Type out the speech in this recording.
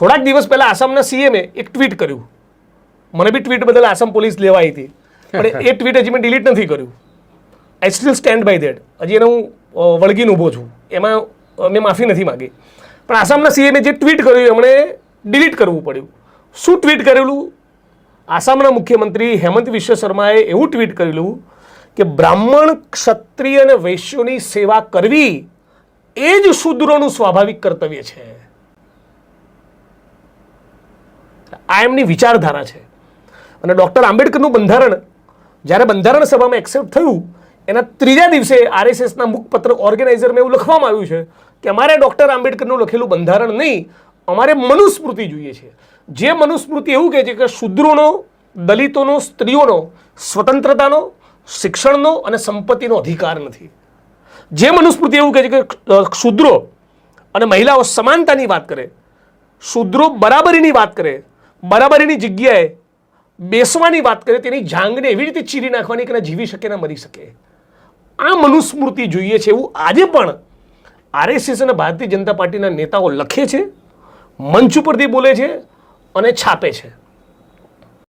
થોડાક દિવસ પહેલાં આસામના સીએમએ એક ટ્વીટ કર્યું. મને બી ટ્વીટ બદલ આસામ પોલીસ લેવા આવી હતી. પણ એ ટ્વીટ હજી મેં ડિલીટ નથી કર્યું. I still stand by that હજી એને હું વળગીને ઊભો છું. એમાં મેં માફી નથી માગી. પણ આસામના સીએમએ જે ટ્વીટ કર્યું, એમણે ડિલીટ કરવું પડ્યું. શું ટ્વીટ કરેલું? આસામના મુખ્યમંત્રી હેમંત વિશ્વ શર્માએ એવું ટ્વીટ કરેલું કે બ્રાહ્મણ ક્ષત્રિય અને વૈશ્યોની સેવા કરવી એ જ શુદ્રોનું સ્વાભાવિક કર્તવ્ય છે. આ એમની વિચારધારા છે. અને ડૉક્ટર આંબેડકરનું બંધારણ, જ્યારે બંધારણ સભામાં એક્સેપ્ટ થયું, એના ત્રીજા દિવસે આરએસએસના મુખપત્ર ઓર્ગેનાઇઝરમાં એવું લખવામાં આવ્યું છે કે અમારે ડૉક્ટર આંબેડકરનું લખેલું બંધારણ નહીં, અમારે મનુસ્મૃતિ જોઈએ છે. જે મનુસ્મૃતિ એવું કહે છે કે શૂદ્રોનો, દલિતોનો, સ્ત્રીઓનો, સ્વતંત્રતાનો, શિક્ષણનો અને સંપત્તિનો અધિકાર નથી. જે મનુસ્મૃતિ એવું કહે છે કે શુદ્રો અને મહિલાઓ સમાનતાની વાત કરે, શૂદ્રો બરાબરીની વાત કરે બરાબરીની જગ્યાએ બેસવાની વાત કરે તેની જાંગને એવી રીતે ચીરી નાખવાની કે જીવી શકે ના મરી શકે. આ મનુસ્મૃતિ જોઈએ છે એવું આજે પણ આરએસએસ અને ભારતીય જનતા પાર્ટીના નેતાઓ લખે છે, મંચ ઉપરથી બોલે છે અને છાપે છે.